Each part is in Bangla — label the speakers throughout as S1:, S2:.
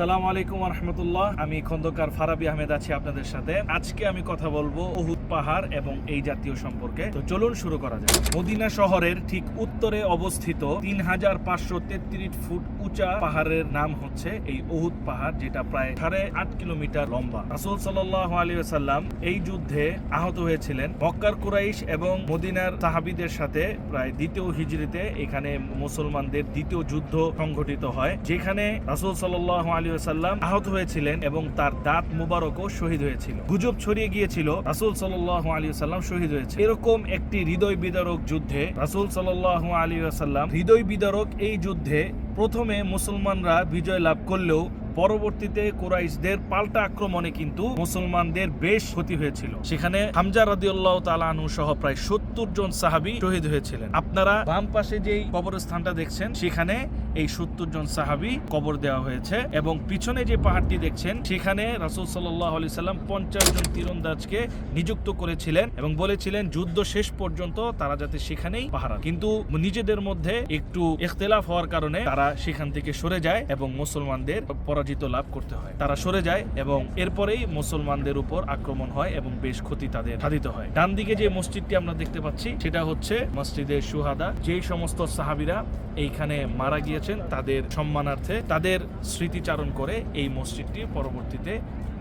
S1: আসসালামু আলাইকুম রহমতুল্লাহ আমি খন্দকার ফারাবি আহমেদ আছি আপনাদের সাথে। আজকে আমি কথা বলব ওহুদ পাহাড় এবং এই জাতীয় সম্পর্কে। তো চলুন শুরু করা যাক। মদিনা শহরের ঠিক উত্তরে অবস্থিত তিন হাজার পাঁচশো তেত্রিশ ফুট উঁচা পাহাড়ের নাম হচ্ছে এই ওহুদ পাহাড়, যেটা প্রায় সাড়ে আট কিলোমিটার লম্বা। রাসুল সাল্লাহ আলী সাল্লাম এই যুদ্ধে আহত হয়েছিলেন। মক্কার কুরাইশ এবং মদিনার সাহাবিদের সাথে প্রায় দ্বিতীয় হিজরিতে এখানে মুসলমানদের দ্বিতীয় যুদ্ধ সংঘটিত হয়, যেখানে রাসুল সাল্লাহ আলী সাল্লাম আহত হয়েছিলেন এবং তার দাঁত মুবারকও শহীদ হয়েছিল। গুজব ছড়িয়ে গিয়েছিল, রাসুল সাল্লাহ আলী সাল্লাম শহীদ হয়েছে। এরকম একটি হৃদয় বিদারক যুদ্ধে রাসুল সাল্লাহ আলী সাল্লাম হৃদয় বিদারক এই যুদ্ধে প্রথমে মুসলমানরা বিজয় লাভ করলেও পরবর্তীতে কোরাইশদের পাল্টা আক্রমণে কিন্তু মুসলমানদের বেশ ক্ষতি হয়েছিল। সেখানে হামজা রাদিউল্লাহ তালানু সহ প্রায় সত্তর জন সাহাবি শহীদ হয়েছিলেন। আপনারা বাম পাশে যেই কবরস্থানটা দেখছেন, সেখানে এই সত্তর জন সাহাবি কবর দেওয়া হয়েছে এবং পিছনে যে পাহাড়টি দেখছেন, সেখানে রাসুল সাল্লাহ আলি সাল্লাম পঞ্চাশ জন তীরন্দাজকে নিযুক্ত করেছিলেন এবং বলেছিলেন, যুদ্ধ শেষ পর্যন্ত তারা যাতে সেখানেই পাহারা। কিন্তু নিজেদের মধ্যে একটু ইখতলাফ হওয়ার কারণে তারা সেখান থেকে সরে যায় এবং মুসলমানদের পরাজিত লাভ করতে হয়। তারা সরে যায় এবং এরপরেই মুসলমানদের উপর আক্রমণ হয় এবং বেশ ক্ষতি তাদের সাধিত হয়। ডান দিকে যে মসজিদটি আমরা দেখতে পাচ্ছি, সেটা হচ্ছে মসজিদের সুহাদা। যেই সমস্ত সাহাবিরা এইখানে মারা গিয়েছেন তাদের সম্মানার্থে তাদের স্মৃতিচারণ করে এই মসজিদটি পরবর্তীতে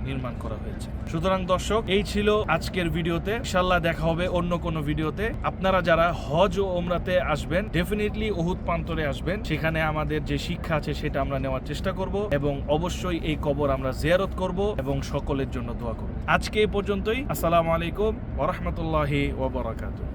S1: নির্মাণ করা হয়েছে। সুতরাং দর্শক, এই ছিল আজকের ভিডিওতে। ইনশাল্লাহ দেখা হবে অন্য কোনো ভিডিওতে। আপনারা যারা হজ ও ওমরাতে আসবেন ডেফিনেটলি ওহুদ প্রান্তরে আসবেন। সেখানে আমাদের যে শিক্ষা আছে সেটা আমরা নেওয়ার চেষ্টা করব এবং অবশ্যই এই কবর আমরা জিয়ারত করব এবং সকলের জন্য দোয়া করব। আজকে এই পর্যন্তই। আসসালামু আলাইকুম ওরহমতুল্লাহি ওবরাকাতুহ